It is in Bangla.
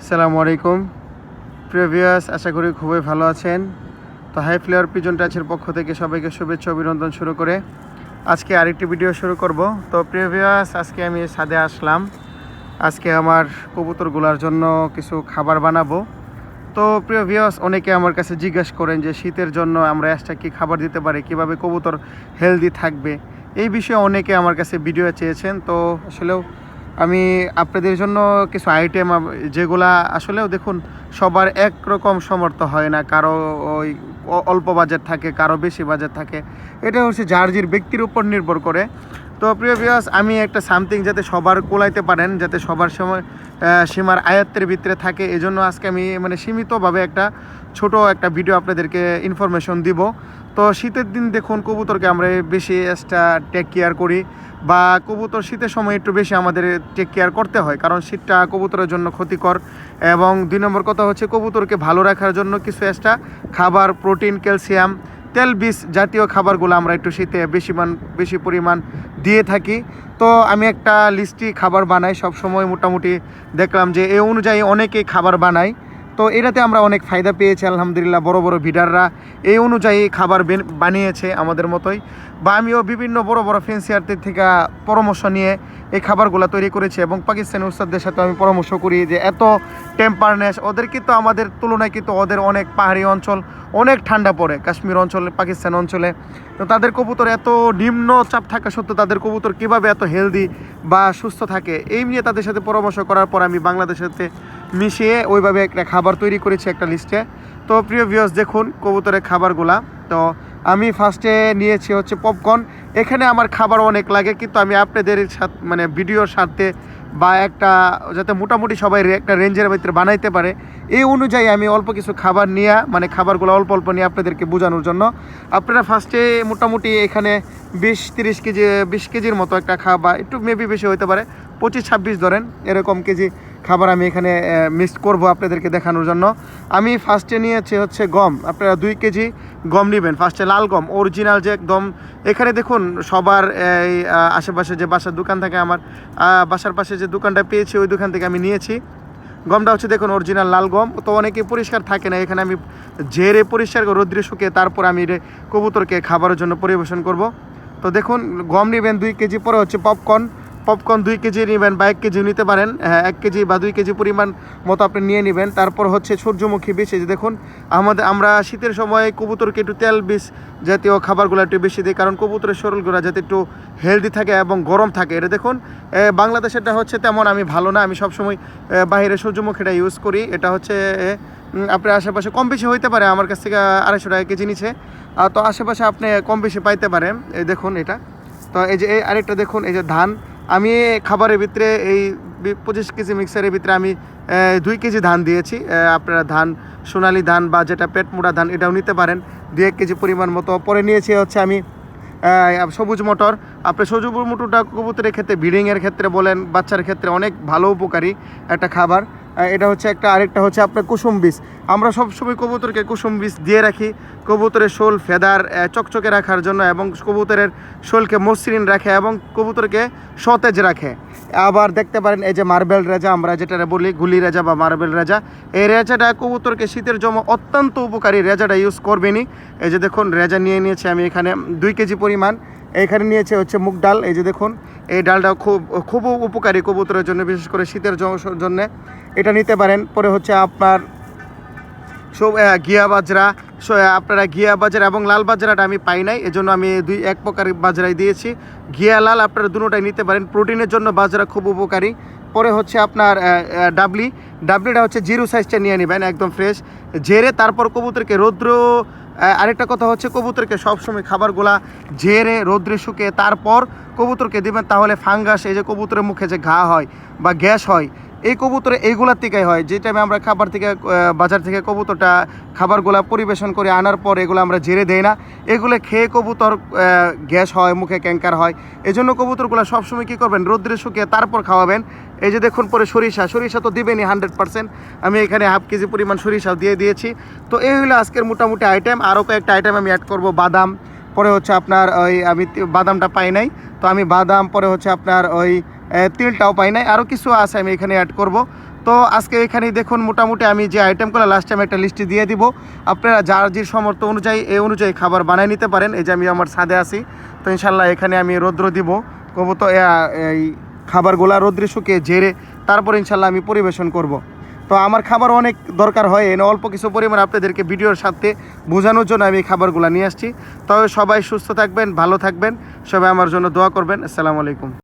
আসসালামু আলাইকুম। প্রিভিয়াস আশা করি খুবই ভালো আছেন। তো হাই ফ্লেয়ার পিজন টাচের পক্ষ থেকে সবাইকে শুভেচ্ছা, অভিনন্দন শুরু করে আজকে আরেকটি ভিডিও শুরু করব। তো প্রিভিয়াস আজকে আমি ছাদে আসলাম। আজকে আমার কবুতরগুলোর জন্য কিছু খাবার বানাবো। তো প্রিয় ভিউয়ার্স অনেকে আমার কাছে জিজ্ঞাসা করেন যে শীতের জন্য আমরা এক্সট্রা কী খাবার দিতে পারি, কীভাবে কবুতর হেলদি থাকবে? এই বিষয়ে অনেকে আমার কাছে ভিডিও চেয়েছেন। তো আসলেও আমি আপনাদের জন্য কিছু আইটেম যেগুলা আসলেও দেখুন, সবার একরকম সমর্থ হয় না। কারও ওই অল্প বাজেট থাকে, কারও বেশি বাজেট থাকে। এটা হচ্ছে জার্জির ব্যক্তির উপর নির্ভর করে। তো প্রিয় ভিউয়ার্স আমি একটা সামথিং যাতে সবার কোলাইতে পারেন, যাতে সবার সময় সীমার আয়ত্তের ভিতরে থাকে, এজন্য আজকে আমি মানে সীমিতভাবে একটা ছোট একটা ভিডিও আপনাদেরকে ইনফরমেশন দিব। তো শীতের দিন দেখুন, কবুতরকে আমরা বেশি এক্সট্রা টেক কেয়ার করি, বা কবুতর শীতের সময় একটু বেশি আমাদের টেক কেয়ার করতে হয়, কারণ শীতটা কবুতরের জন্য ক্ষতিকর। এবং দুই নম্বর কথা হচ্ছে, কবুতরকে ভালো রাখার জন্য কিছু এক্সট্রা খাবার প্রোটিন ক্যালসিয়াম তেল বীজ জাতীয় খাবারগুলো আমরা একটু শীতে বেশি মান বেশি পরিমাণ দিয়ে থাকি। তো আমি একটা লিস্টি খাবার বানাই সব সময় মোটামুটি দেখলাম যে এই অনুযায়ী অনেকেই খাবার বানায়। তো এটাতে আমরা অনেক ফায়দা পেয়েছি, আলহামদুলিল্লাহ, বড় বড় ভিডাররা এই অনুযায়ী খাবার বেন- বানিয়েছে আমাদের মতোই। বা আমিও বিভিন্ন বড় বড় ফেন্সিয়ারদের থেকে পরামর্শ নিয়ে এই খাবারগুলো তৈরি করেছি এবং পাকিস্তানি উস্তাদদের সাথে আমি পরামর্শ করি যে এত টেম্পারনেস ওদের কিন্তু আমাদের তুলনায় কিন্তু ওদের অনেক পাহাড়ি অঞ্চল, অনেক ঠান্ডা পড়ে কাশ্মীর অঞ্চলে, পাকিস্তান অঞ্চলে। তো তাদের কবুতর এত নিম্ন চাপ থাকা সত্ত্বেও তাদের কবুতর কীভাবে এত হেলদি বা সুস্থ থাকে, এই নিয়ে তাদের সাথে পরামর্শ করার পর আমি বাংলাদেশের সাথে মিশিয়ে ওইভাবে একটা খাবার তৈরি করেছি একটা লিস্টে তো প্রিয় ভিউয়ার্স দেখুন কবুতরের খাবারগুলা। তো আমি ফার্স্টে নিয়েছি হচ্ছে পপকর্ন এখানে আমার খাবার অনেক লাগে, কিন্তু আমি আপনাদের সাথে মানে ভিডিওর সাথে বা একটা যাতে মোটামুটি সবাই একটা রেঞ্জের ভিতরে বানাইতে পারে, এই অনুযায়ী আমি অল্প কিছু খাবার নিয়ে মানে খাবারগুলো অল্প অল্প নিয়ে আপনাদেরকে বোঝানোর জন্য। আপনারা ফার্স্টে মোটামুটি এখানে বিশ তিরিশ কেজি, বিশ কেজির মতো একটা খাবার, একটু মেবি বেশি হতে পারে, পঁচিশ ছাব্বিশ ধরেন, এরকম কেজি খাবার আমি এখানে মিক্স করব আপনাদেরকে দেখানোর জন্য। আমি ফার্স্টে নিয়েছি হচ্ছে গম। আপনারা দুই কেজি গম নেবেন। ফার্স্টে লাল গম অরিজিনাল যে একদম এখানে দেখুন, সবার, এই আশেপাশে যে বাসার দোকান থাকে আমার বাসার পাশে যে দোকানটা পেয়েছি, ওই দোকান থেকে আমি নিয়েছি। গমটা হচ্ছে দেখুন অরিজিনাল লাল গম। তো অনেকে পরিষ্কার থাকে না, এখানে আমি ঝেড়ে পরিষ্কার করে রোদ্রে শুকিয়ে তারপর আমি কবুতরকে খাবারের জন্য পরিবেশন করব। তো দেখুন, গম নেবেন দুই কেজি পরে হচ্ছে পপকর্ন পপকর্ন দুই কেজি নেবেন বা এক কেজি নিতে পারেন। হ্যাঁ এক কেজি বা দুই কেজি পরিমাণ মতো আপনি নিয়ে নেবেন। তারপর হচ্ছে সূর্যমুখী বীজ, এই যে দেখুন, আমাদের, আমরা শীতের সময় কবুতরকে একটু তেল বীজ জাতীয় খাবারগুলো একটু বেশি দিই, কারণ কবুতরের শরীরগুলো যাতে একটু হেলদি থাকে এবং গরম থাকে। এটা দেখুন বাংলাদেশেরটা হচ্ছে তেমন আমি ভালো না। আমি সবসময় বাইরে সূর্যমুখীটা ইউজ করি। এটা হচ্ছে আপনার আশেপাশে কম বেশি হইতে পারে আমার কাছ থেকে আড়াইশো টাকা কেজি নিচ্ছে তো আশেপাশে আপনি কম বেশি পাইতে পারেন। এই দেখুন এটা। তো এই যে, এই আরেকটা দেখুন, এই যে ধান। আমি খাবারের ভিতরে এই পঁচিশ কেজি মিক্সারের ভিতরে আমি দুই কেজি ধান দিয়েছি। আপনার ধান, সোনালি ধান বা যেটা পেট মোড়া ধান, এটাও নিতে পারেন। দু এক কেজি পরিমাণ মতো। পরে নিয়েছি হচ্ছে আমি সবুজ মটর। আপনি সবুজ মটরটা কবুতরের ক্ষেত্রে, ব্রিডিংয়ের ক্ষেত্রে বলেন, বাচ্চার ক্ষেত্রে অনেক ভালো উপকারী একটা খাবার। এটা হচ্ছে একটা, আরেকটা হচ্ছে আপনার কুসুম বীজ। আমরা সবসময় কবুতরকে কুসুম বীজ দিয়ে রাখি। কবুতরের শোল, ফেদার চকচকে রাখার জন্য এবং কবুতরের শোলকে মসৃণ রাখে এবং কবুতরকে সতেজ রাখে। আবার দেখতে পারেন, এই যে মার্বেল রেজা, আমরা যেটা বলি গুলি রেজা বা মার্বেল রেজা, এই রেজাটা কবুতরকে শীতের জন্য অত্যন্ত উপকারী। রেজাটা ইউজ করবেনই। এই যে দেখুন, রেজা নিয়ে নিয়েছি আমি এখানে দুই কেজি পরিমাণ। এখানে নিয়েছে হচ্ছে মুগ ডাল, এই যে দেখুন, এই ডালটা খুব খুব উপকারী কবুতরের জন্য, বিশেষ করে শীতের জন্য। এটা নিতে পারেন। পরে হচ্ছে আপনার সব ঘিয়া বাজরা। আপনারা ঘিয়া বাজরা এবং লাল বাজরাটা আমি পাই নাই, এজন্য আমি দুই, এক প্রকার বাজরাই দিয়েছি। ঘিয়া, লাল আপনারা দুটোটাই নিতে পারেন। প্রোটিনের জন্য বাজরা খুব উপকারী। পরে হচ্ছে আপনার ডাবলি। ডাবলিটা হচ্ছে জিরো সাইজটা নিয়ে নেবেন, একদম ফ্রেশ। ঝেড়ে তারপর কবুতরকে রৌদ্র আরেকটা কথা হচ্ছে কবুতরকে সবসময় খাবারগুলা ঝেড়ে, রৌদ্রে শুকে তারপর কবুতরকে দিবেন, তাহলে ফাঙ্গাস, এই যে কবুতরের মুখে যে ঘা হয় বা গ্যাস হয় এই কবুতরে এইগুলার থেকেই হয়। যে টাইমে আমরা খাবার থেকে বাজার থেকে কবুতরটা খাবারগুলা পরিবেশন করে আনার পর এগুলো আমরা ঝেড়ে দেই না। এগুলো খেয়ে কবুতর গ্যাস হয়, মুখে ক্যাঙ্কার হয়। এই জন্য কবুতরগুলো সবসময় কী করবেন? রোদ্রে শুকিয়ে তারপর খাওয়াবেন। এই যে দেখুন পরে সরিষা সরিষা তো দিবেনই হান্ড্রেড পার্সেন্ট আমি এখানে হাফ কেজি পরিমাণ সরিষাও দিয়ে দিয়েছি। তো এই হলো আজকের মোটামুটি আইটেম আরও কয়েকটা আইটেম আমি অ্যাড করব। বাদাম, পরে হচ্ছে আপনার ওই আমি বাদামটা পাই নাই। তো আমি বাদাম, পরে হচ্ছে আপনার ওই তিলটাও পাই নাই। আরও কিছু আছে আমি এখানে অ্যাড করব। তো আজকে এখানেই দেখুন, মোটামুটি আমি যে আইটেমগুলো লাস্ট টাইম একটা লিস্টে দিয়ে দিব। আপনারা যার যে সমর্থ অনুযায়ী, এই অনুযায়ী খাবার বানিয়ে নিতে পারেন। এই যে আমি আমার ছাদে আছি, তো ইনশাল্লাহ এখানে আমি রৌদ্র দিব। কব তো এই খাবারগুলা রৌদ্রে শুকিয়ে ঝেড়ে তারপর ইনশাল্লাহ আমি পরিবেশন করব। তো আমার খাবার অনেক দরকার হয়, এনে অল্প কিছু পরিমাণ আপনাদেরকে ভিডিওর সাথে বোঝানোর জন্য আমি এই খাবারগুলো নিয়ে আসছি। তবে সবাই সুস্থ থাকবেন, ভালো থাকবেন। সবাই আমার জন্য দোয়া করবেন। আসসালামু আলাইকুম।